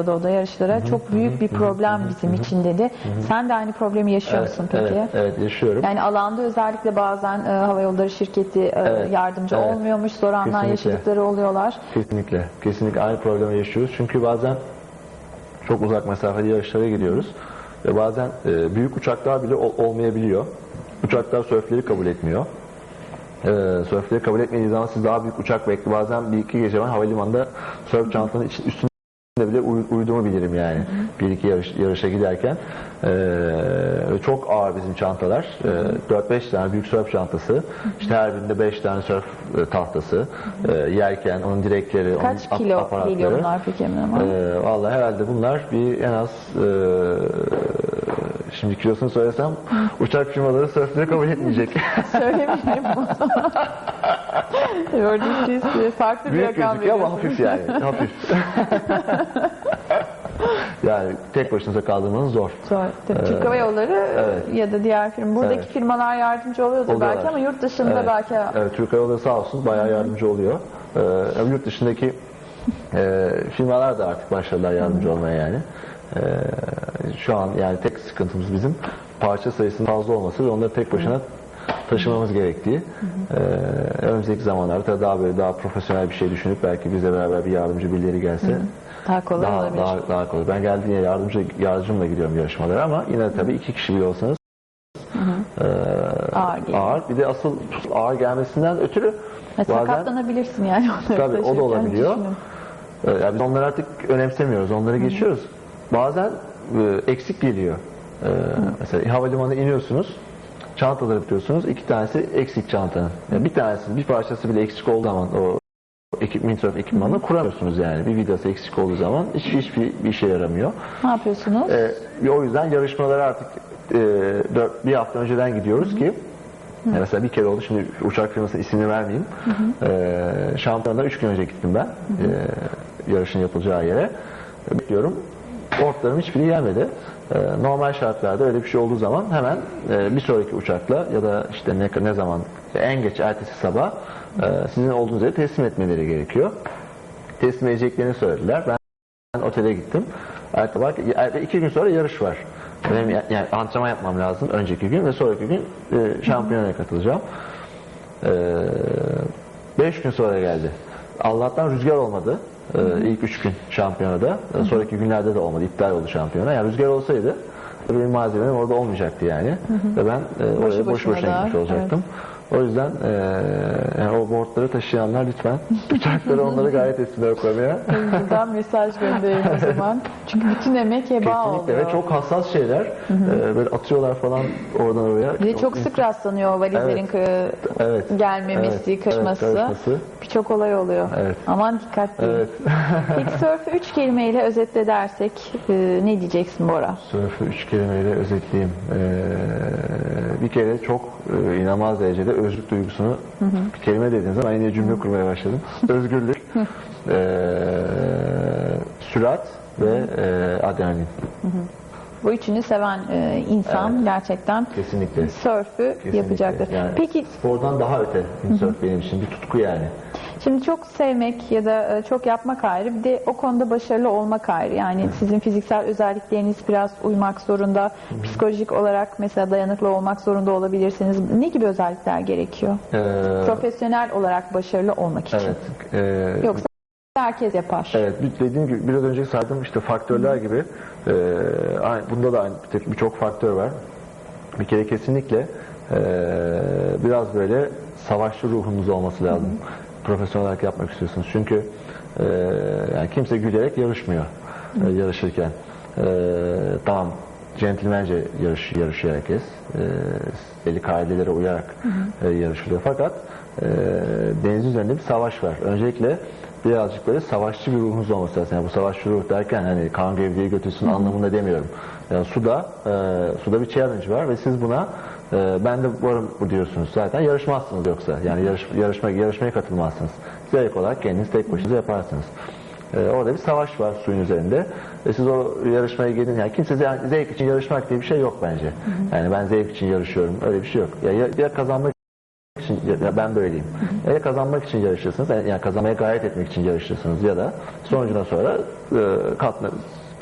o da yarışlara çok büyük bir problem bizim için dedi. Sen de aynı problemi yaşıyor musun peki? Evet, evet yaşıyorum. Yani alanda özellikle bazen e, hava yolları şirketi e, Evet, yardımcı evet. olmuyormuş, zor anlar Kesinlikle. yaşadıkları oluyorlar. Kesinlikle. Kesinlikle aynı problemi yaşıyoruz. Çünkü bazen çok uzak mesafeli yarışlara gidiyoruz. Ve bazen e, büyük uçaklar bile ol- olmayabiliyor. Uçaklar sörfleri kabul etmiyor. E, sörfleri kabul etmediği zaman siz daha büyük uçak bekle. Bazen bir iki gece ben havalimanında sörf çantanın üstünde bile uy- uyuduğumu bilirim yani. Bir iki yarış, yarışa giderken. E, çok ağır bizim çantalar. E, 4-5 tane büyük sörf çantası. İşte her birinde 5 tane sörf e, tahtası. E, yerken onun direkleri, Kaç onun kilo aparatları. geliyor bunlar peki Emin Hanım? Ee, vallahi herhalde bunlar bir en az e, şimdi kilosunu söylesem uçak firmaları sörfleri kabul etmeyecek. Söylemeyeyim o e, farklı bir Büyük rakam gözüküyor ama hafif yani. Hafif. yani tek başınıza kaldırmanız zor. Zor. Tabii Türk Hava Yolları e, evet. ya da diğer firma. Buradaki Evet. firmalar yardımcı oluyordur Oluyorlar. belki ama yurt dışında Evet. belki Evet, Türk Hava Yolları sağ olsun bayağı yardımcı oluyor. Ee, yurt dışındaki e, firmalar da artık başladılar yardımcı olmaya yani. Ee, şu an yani tek sıkıntımız bizim parça sayısının fazla olması ve onları tek başına taşımamız gerektiği. Ee, önümüzdeki zamanlarda daha böyle daha profesyonel bir şey düşünüp belki bizle beraber bir yardımcı birileri gelse daha kolay daha, olabilir. daha, daha kolay. Ben geldiğinde yardımcı yardımcımla gidiyorum yarışmalara ama yine tabii iki kişi bile olsanız Ağır geliyor. ağır. Bir de asıl ağır gelmesinden ötürü Ya, bazen sakatlanabilirsin yani Tabii, o da olabiliyor. e, yani biz onları artık önemsemiyoruz. Onları geçiyoruz. Bazen e, eksik geliyor. E, mesela havalimanına iniyorsunuz. Çantaları tutuyorsunuz. iki tanesi eksik çantanın. Yani bir tanesi, bir parçası bile eksik olduğu zaman o ekip, mintraf ekipmanını kuramıyorsunuz yani. Bir vidası eksik olduğu zaman hiç hiçbir bir işe yaramıyor. Ne yapıyorsunuz? Ee, o yüzden yarışmalara artık e, dört, bir hafta önceden gidiyoruz ki yani mesela bir kere oldu şimdi uçak firmasının ismini vermeyeyim. Ee, şampiyonada üç gün önce gittim ben ee, yarışın yapılacağı yere. Bekliyorum. Ortlarım hiçbiri gelmedi. Ee, normal şartlarda öyle bir şey olduğu zaman hemen e, bir sonraki uçakla ya da işte ne, ne zaman en geç ertesi sabah e, sizin olduğunuz yere teslim etmeleri gerekiyor. Teslim edeceklerini söylediler. Ben ben otele gittim. Ertesi sabah er- iki gün sonra yarış var. Benim ya- yani antrenman yapmam lazım önceki gün ve sonraki gün e, şampiyonaya katılacağım. E, beş gün sonra geldi. Allah'tan rüzgar olmadı. E, ilk üç gün şampiyonada. E, sonraki günlerde de olmadı. İptal oldu şampiyona. Yani rüzgar olsaydı benim malzemem orada olmayacaktı yani. Ve ben e, oraya boş boşuna boşuna gitmiş olacaktım. O yüzden e, yani o boardları taşıyanlar lütfen uçakları onları gayret etsinler koymaya. Buradan mesaj göndereyim o zaman. Çünkü bütün emek heba Kesinlikle oluyor. ve çok hassas şeyler. Ee, böyle atıyorlar falan oradan oraya. Bir de çok sık rastlanıyor valizlerin kı- Evet. gelmemesi, Evet, kaçması. evet, karışması. Birçok olay oluyor. Evet. Aman dikkat edin. Evet. Peki sörfü üç kelimeyle özetle dersek e, ne diyeceksin Bora? Sörfü üç kelimeyle özetleyeyim. Ee, bir kere çok e, inanılmaz derecede özgürlük duygusunu bir kelime dediğiniz zaman yine cümle kurmaya başladım. Özgürlük, ee, sürat ve e, adrenalin. Bu üçünü seven e, insan gerçekten Kesinlikle. sörfü Kesinlikle. yapacaktır. Yani Peki spordan daha öte windsurf benim için bir tutku yani. Şimdi çok sevmek ya da e, çok yapmak ayrı bir de o konuda başarılı olmak ayrı. Yani sizin fiziksel özellikleriniz biraz uymak zorunda. Psikolojik olarak mesela dayanıklı olmak zorunda olabilirsiniz. Ne gibi özellikler gerekiyor? Ee, Profesyonel olarak başarılı olmak için. evet. ee, Yoksa herkes yapar. Evet, dediğim gibi biraz önce saydığım işte faktörler gibi e, bunda da aynı birçok faktör var. Bir kere kesinlikle e, biraz böyle savaşçı ruhunuz olması lazım. Profesyonel olarak yapmak istiyorsunuz. Çünkü e, yani kimse gülerek yarışmıyor e, yarışırken. Tamam centilmence yarış, yarışıyor herkes. Belli kaidelere uyarak e, yarışılıyor. Fakat deniz üzerinde bir savaş var. Öncelikle birazcık böyle savaşçı bir ruhunuz olması lazım. Yani bu savaşçı ruh derken hani kan gövdeyi götürsün anlamında demiyorum. Yani suda e, suda bir challenge var ve siz buna e, ben de varım bu diyorsunuz zaten yarışmazsınız yoksa. Yani yarış, yarışma yarışmaya katılmazsınız. Zevk olarak kendiniz tek başınıza yaparsınız. E, orada bir savaş var suyun üzerinde. Ve siz o yarışmaya gidin. Yani kimse ze- zevk için yarışmak diye bir şey yok bence. Yani ben zevk için yarışıyorum. Öyle bir şey yok. Ya, ya, ya kazanmak için ya ben böyleyim. Ya kazanmak için yarışırsınız, yani kazanmaya gayret etmek için yarışırsınız ya da sonucuna sonra e, katla,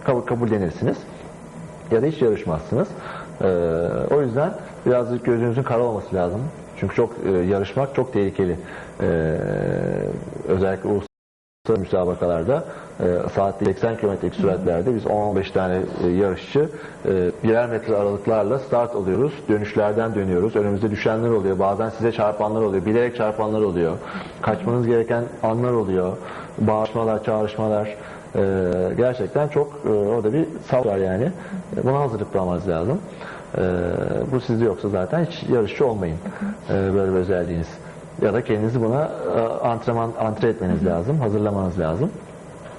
kabul, kabullenirsiniz ya da hiç yarışmazsınız. E, o yüzden birazcık gözünüzün kara olması lazım. Çünkü çok e, yarışmak çok tehlikeli. E, özellikle uluslararası müsabakalarda e, saatte 80 kilometrelik süratlerde biz 10-15 tane e, yarışçı e, birer metre aralıklarla start alıyoruz. Dönüşlerden dönüyoruz. Önümüzde düşenler oluyor. Bazen size çarpanlar oluyor. Bilerek çarpanlar oluyor. Kaçmanız gereken anlar oluyor. Bağırışmalar, çağrışmalar. E, gerçekten çok e, orada bir savaş var yani. E, buna hazırlıklı olmanız lazım. E, bu sizde yoksa zaten hiç yarışçı olmayın. E, böyle bir özelliğiniz ya da kendinizi buna e, antrenman antre etmeniz lazım, hazırlamanız lazım.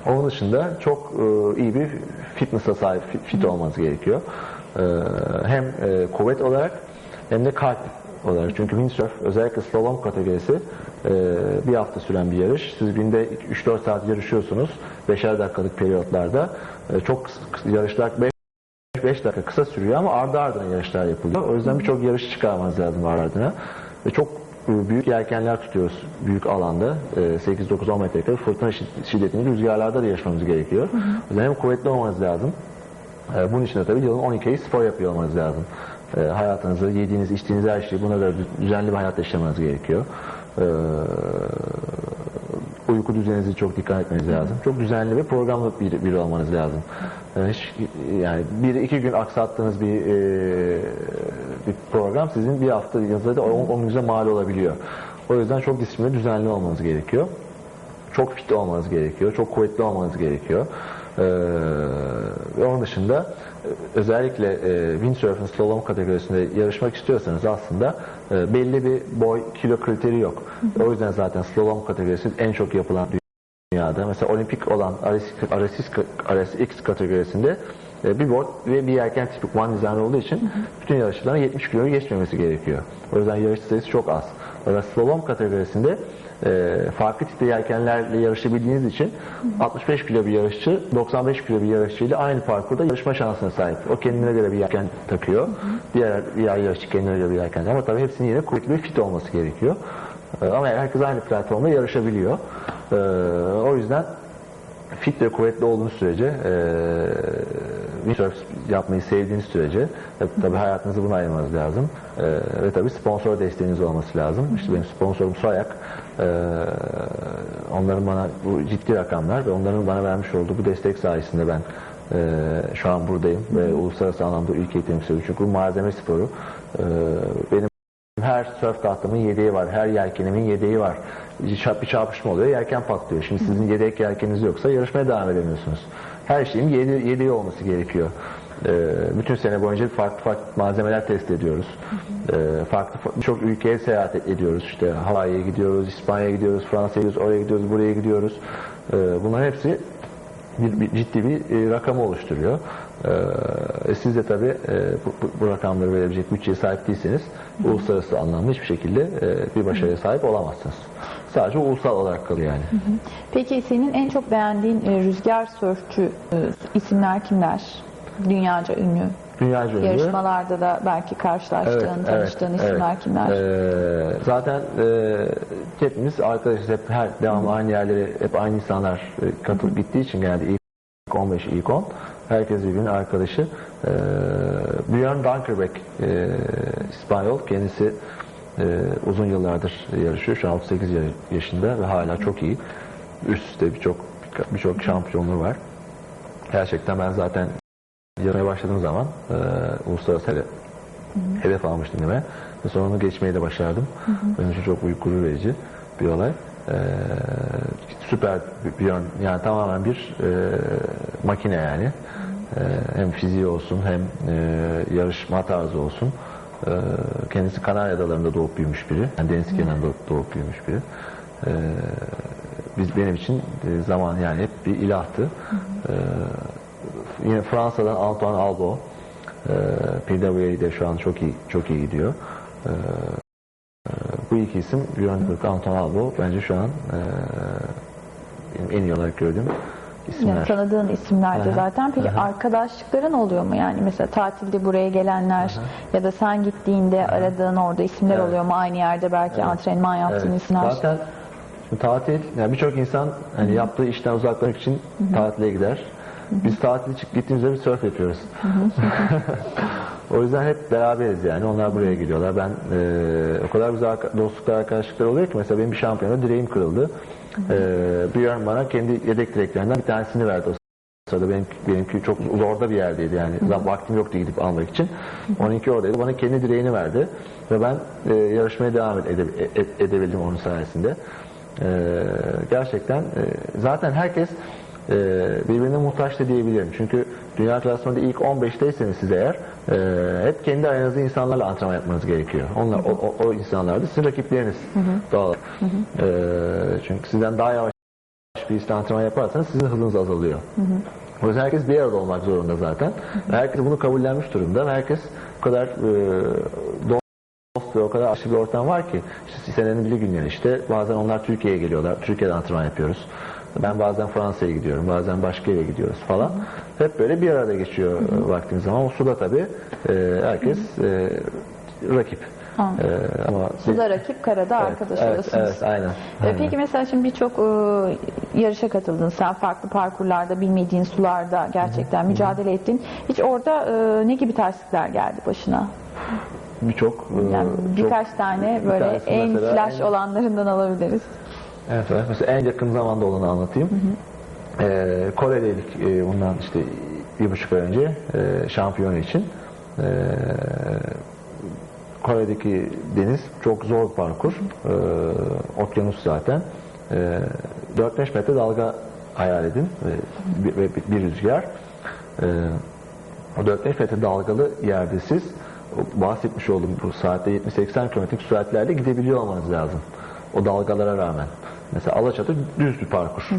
Onun dışında çok e, iyi bir fitness'a sahip, fit, olmanız gerekiyor. E, hem kuvvet olarak hem de kalp olarak. Çünkü windsurf özellikle slalom kategorisi bir hafta süren bir yarış. Siz günde 3-4 saat yarışıyorsunuz. 5'er dakikalık periyotlarda. Çok yarışlar 5 5 dakika kısa sürüyor ama ardı ardına yarışlar yapılıyor. O yüzden birçok yarış çıkarmanız lazım ardı ardına. Ve çok büyük yelkenler tutuyoruz büyük alanda. E, 8-9-10 metrekare fırtına şid- şiddetinde rüzgarlarda da yarışmamız gerekiyor. O yüzden hem kuvvetli olmanız lazım. E, Bunun için de tabii yılın 12 ayı spor yapıyor olmanız lazım. E, Hayatınızı, yediğiniz, içtiğiniz her şeyi buna göre düzenli bir hayat yaşamanız gerekiyor. Uyku düzeninize çok dikkat etmeniz lazım. Çok düzenli ve programlı bir, biri olmanız lazım. Hiç, yani bir iki gün aksattığınız bir, bir program sizin bir hafta yazıda 10 günüze mal olabiliyor. O yüzden çok disiplinli, düzenli olmanız gerekiyor. Çok fit olmanız gerekiyor. Çok kuvvetli olmanız gerekiyor. Ee, ve onun dışında e, özellikle e, windsurfing slalom kategorisinde yarışmak istiyorsanız aslında e, belli bir boy kilo kriteri yok. O yüzden zaten slalom kategorisi en çok yapılan dünyada. Mesela olimpik olan RSX, RSX kategorisinde e, bir board ve bir yelken tipik one design olduğu için bütün yarışçıların 70 kiloyu geçmemesi gerekiyor. O yüzden yarışçı sayısı çok az. Fakat slalom kategorisinde e, farklı tipte yelkenlerle yarışabildiğiniz için 65 kilo bir yarışçı 95 kilo bir yarışçıyla aynı parkurda yarışma şansına sahip. O kendine göre bir yelken takıyor. Diğer, diğer yarışçı kendine göre bir yelken. Ama tabii hepsinin yine kuvvetli ve fit olması gerekiyor. E, ama herkes aynı platformda yarışabiliyor. E, o yüzden fit ve kuvvetli olduğunuz sürece e, windsurf yapmayı sevdiğiniz sürece tabii hayatınızı buna ayırmanız lazım. E, ve tabii sponsor desteğiniz olması lazım. İşte benim sponsorum Soyak. E, onların bana bu ciddi rakamlar ve onların bana vermiş olduğu bu destek sayesinde ben e, şu an buradayım ve uluslararası anlamda ülkeyi temsil ediyorum. Çünkü bu malzeme sporu. E, benim her surf tahtamın yedeği var, her yelkenimin yedeği var. Bir çarpışma oluyor, yelken patlıyor. Şimdi sizin yedek yelkeniniz yoksa yarışmaya devam edemiyorsunuz. Her şeyin yedi, yedeği olması gerekiyor. Ee, bütün sene boyunca farklı farklı malzemeler test ediyoruz. Ee, farklı fa- birçok ülkeye seyahat ediyoruz. İşte Hawaii'ye gidiyoruz, İspanya'ya gidiyoruz, Fransa'ya gidiyoruz, oraya gidiyoruz, buraya gidiyoruz. Ee, bunların hepsi bir, bir ciddi bir e, rakamı oluşturuyor. Ee, siz de tabii e, bu, bu, bu rakamları verebilecek bütçeye sahip değilseniz uluslararası anlamda hiçbir şekilde e, bir başarıya sahip olamazsınız. Sadece ulusal olarak kalıyor yani. Peki senin en çok beğendiğin e, rüzgar sörfçü e, isimler kimler? Dünyaca ünlü. Dünyaca ünlü. Yarışmalarda da belki karşılaştığın, tanıştığın isimler evet. kimler? Ee, zaten e, hepimiz arkadaşız hep her devamlı aynı yerlere hep aynı insanlar e, katılıp gittiği için genelde ilk 15 ilk 10 herkes birbirinin arkadaşı. Ee, Björn Dankerbeck e, İspanyol kendisi e, uzun yıllardır yarışıyor. Şu an 38 ya- yaşında ve hala çok iyi. Üst üste birçok birçok şampiyonluğu var. Gerçekten ben zaten yarışmaya başladığım zaman e, uluslararası hedef, hedef almıştım yine. Ve sonra onu geçmeyi de başardım. Benim için çok büyük gurur verici bir olay. E, süper bir yön, yani tamamen bir e, makine yani. E, hem fiziği olsun hem e, yarışma tarzı olsun. E, kendisi Kanarya Adaları'nda doğup büyümüş biri. Yani deniz kenarında doğup büyümüş biri. E, biz benim için e, zaman yani hep bir ilahtı. E, yine Fransa'dan Antoine Albo e, PWA'de de şu an çok iyi çok iyi gidiyor. E, bu iki isim Björn Kırk, Antoine Albo bence şu an e, en iyi olarak gördüğüm isimler. Yani tanıdığın isimler de Aha, zaten. Peki arkadaşlıkların oluyor mu? Yani mesela tatilde buraya gelenler ya da sen gittiğinde aradığın orada isimler Evet. oluyor mu? Aynı yerde belki antrenman yaptığın Evet. isimler. Zaten şimdi tatil, yani birçok insan hani yaptığı işten uzaklaşmak için tatile gider. Biz tatile çık gittiğimizde bir surf yapıyoruz. o yüzden hep beraberiz yani. Onlar buraya geliyorlar. Ben e, o kadar güzel dostluklar, arkadaşlıklar oluyor ki mesela benim bir şampiyonda direğim kırıldı. E, bir yer bana kendi yedek direklerinden bir tanesini verdi o sırada benim, benimki çok zorda bir yerdeydi yani Zam- vaktim yoktu gidip almak için. Onunki oradaydı. Bana kendi direğini verdi ve ben e, yarışmaya devam ede, e- edebildim onun sayesinde. E, gerçekten e, zaten herkes e, birbirine muhtaç da diyebilirim. Çünkü dünya klasmanında ilk 15'teyseniz siz eğer e, hep kendi aranızda insanlarla antrenman yapmanız gerekiyor. Onlar o, o, o insanlar da sizin rakipleriniz. Doğal. olarak. E, çünkü sizden daha yavaş bir antrenman yaparsanız sizin hızınız azalıyor. O yüzden herkes bir arada olmak zorunda zaten. Herkes bunu kabullenmiş durumda. Herkes o kadar e, dost ve o kadar aşırı bir ortam var ki işte senenin bir günleri işte bazen onlar Türkiye'ye geliyorlar. Türkiye'de antrenman yapıyoruz. Ben bazen Fransa'ya gidiyorum, bazen başka yere gidiyoruz falan. Hep böyle bir arada geçiyor e, vaktimiz zaman. O suda tabii e, herkes e, rakip. E, ama Suda rakip, karada arkadaş evet, oluyorsunuz. evet, aynen. Aynen. Peki mesela şimdi birçok e, yarışa katıldın sen farklı parkurlarda bilmediğin sularda gerçekten mücadele ettin. Hiç orada e, ne gibi terslikler geldi başına? birçok Yani çok- birkaç tane böyle en flash en- olanlarından alabiliriz. Evet, evet. Mesela en yakın zamanda olanı anlatayım. Ee, Kore'deydik e, bundan işte bir buçuk ay önce e, şampiyon için. Ee, Kore'deki deniz çok zor bir parkur. Ee, okyanus zaten. Ee, 4-5 metre dalga hayal edin ve bir, ve bir rüzgar. Ee, o 4-5 metre dalgalı yerde siz bahsetmiş olduğum bu saatte 70-80 kilometrelik süratlerde gidebiliyor olmanız lazım. O dalgalara rağmen. Mesela Alaçatı düz bir parkur.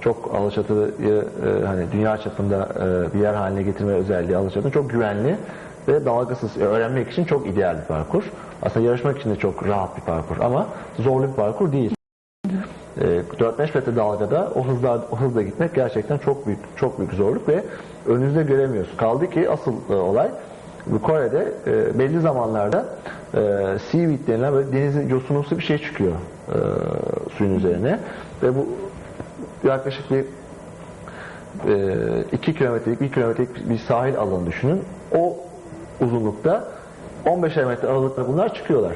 Çok Alaçatı'yı e, hani dünya çapında e, bir yer haline getirme özelliği Alaçatı'nın çok güvenli ve dalgasız e, öğrenmek için çok ideal bir parkur. Aslında yarışmak için de çok rahat bir parkur ama zorlu bir parkur değil. E, 4-5 metre dalgada o hızla o hızla gitmek gerçekten çok büyük çok büyük zorluk ve önünüzde göremiyorsun. Kaldı ki asıl e, olay Kore'de e, belli zamanlarda e, seaweed denilen böyle denizin yosunumsu bir şey çıkıyor e, suyun üzerine ve bu yaklaşık bir 2 kilometrelik, 1 kilometrelik bir sahil alanı düşünün. O uzunlukta 15 metre aralıkta bunlar çıkıyorlar.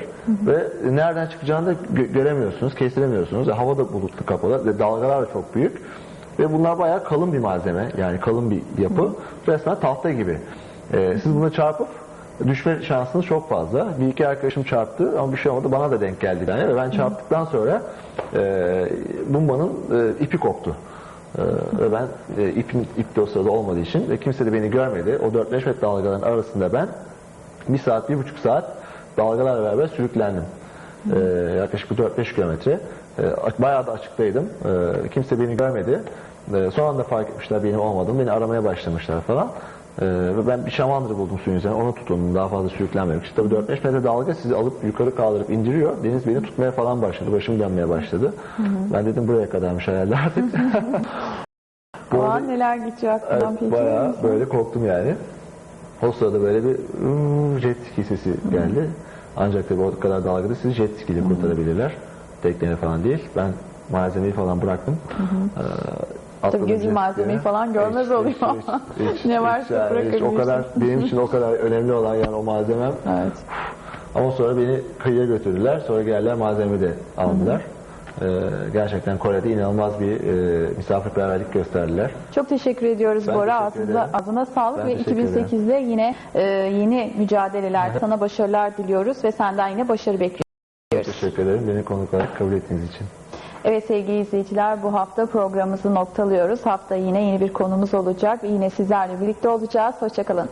Ve nereden çıkacağını da gö- göremiyorsunuz, kestiremiyorsunuz. E, Hava da bulutlu kapalı ve dalgalar da çok büyük. Ve bunlar bayağı kalın bir malzeme, yani kalın bir yapı. Resmen tahta gibi. E, siz buna çarpıp düşme şansınız çok fazla. Bir iki arkadaşım çarptı ama bir şey olmadı. Bana da denk geldi yani. Ve ben çarptıktan sonra e, bombanın e, ipi koptu. Ee, ve ben e, ipim, ip de o sırada olmadığı için ve kimse de beni görmedi. O 4-5 metre dalgaların arasında ben bir saat, bir buçuk saat dalgalarla beraber sürüklendim. Ee, yaklaşık bir 4-5 kilometre. Ee, bayağı da açıktaydım. Ee, kimse beni görmedi. Ee, son anda fark etmişler benim olmadığımı. Beni aramaya başlamışlar falan. Ee, ve ben bir şamandır buldum suyun üzerine. Onu tutundum daha fazla sürüklenmemek için. Tabii 4-5 metre dalga sizi alıp yukarı kaldırıp indiriyor. Deniz beni tutmaya falan başladı. Başım dönmeye başladı. Ben dedim buraya kadarmış herhalde artık. Bu arada- neler geçiyor aklından Evet, bayağı böyle korktum yani. O sırada böyle bir jet ski sesi geldi. Ancak tabii o kadar dalgada sizi jet ski ile kurtarabilirler. Tekneyle falan değil. Ben malzemeyi falan bıraktım. Ee, atladım Tabii gözün jet malzemeyi falan görmez Hiç, oluyor hiç, hiç, hiç, ne hiç varsa yani, hiç o bırakabilirsin. kadar benim için o kadar önemli olan yani o malzemem. Evet. Ama sonra beni kıyıya götürdüler. Sonra geldiler malzememi de aldılar. Ee, gerçekten Kore'de inanılmaz bir e, misafirperverlik gösterdiler. Çok teşekkür ediyoruz Ben Bora. Ağzına, ağzına sağlık Ben ve teşekkür ederim. 2008'de yine e, yeni mücadeleler, sana başarılar diliyoruz ve senden yine başarı bekliyoruz. Teşekkür ederim beni konuk olarak kabul ettiğiniz için. Evet sevgili izleyiciler bu hafta programımızı noktalıyoruz. Hafta yine yeni bir konumuz olacak. Yine sizlerle birlikte olacağız. Hoşçakalın.